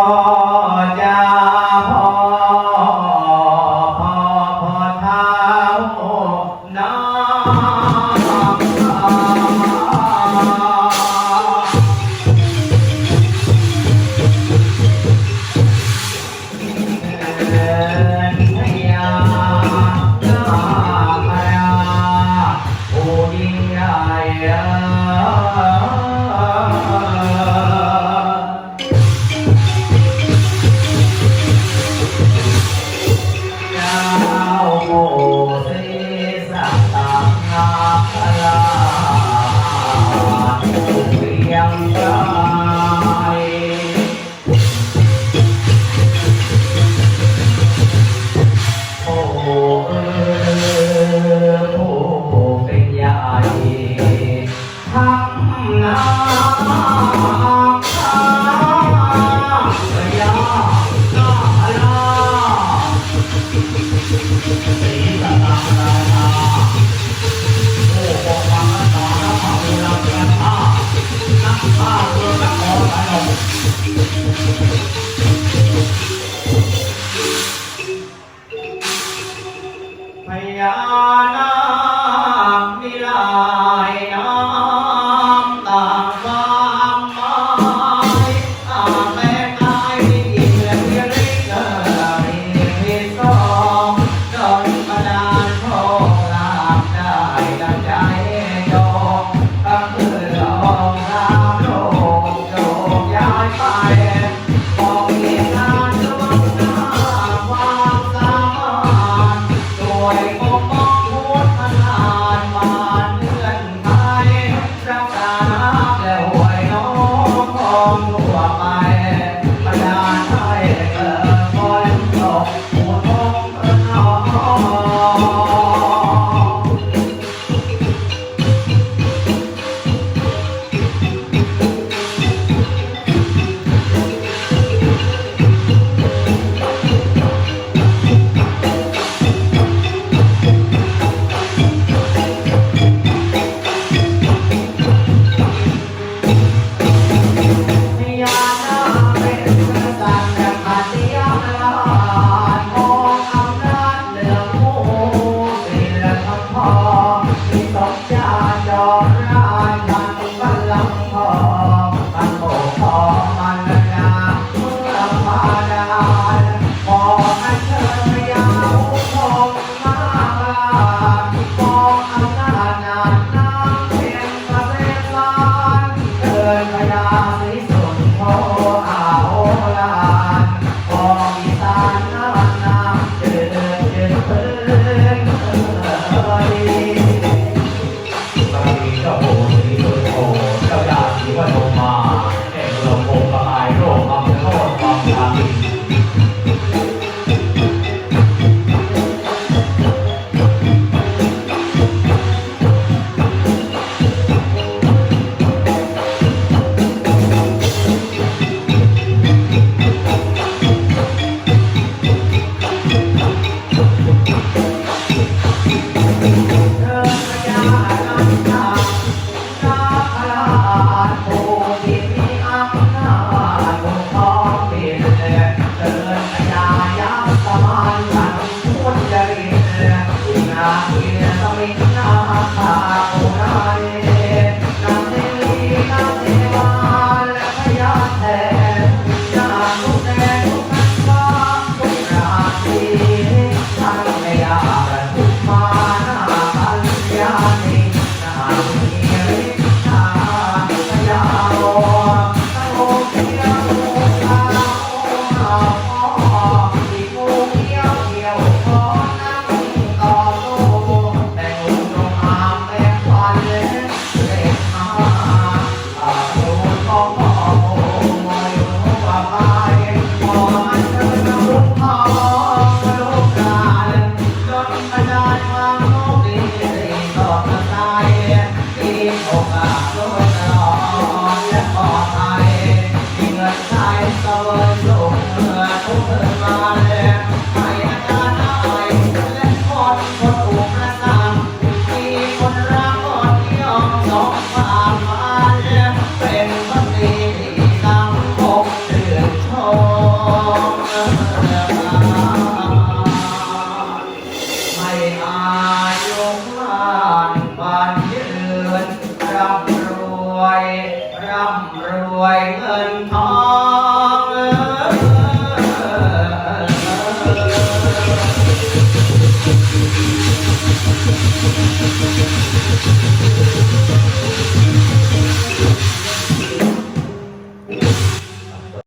Oh. भैया ยพยาศรีสุนโทอาโอลานองอีสานน้ำน้ำเดินเดินเดินเดินไบางทีก็โหดมีสุนโทเจ้าดาสีว่าลงมาแห่งลมโพกระไอโรคอัมโทษความทา ร่ำรวย ร่ำรวยเงินทอง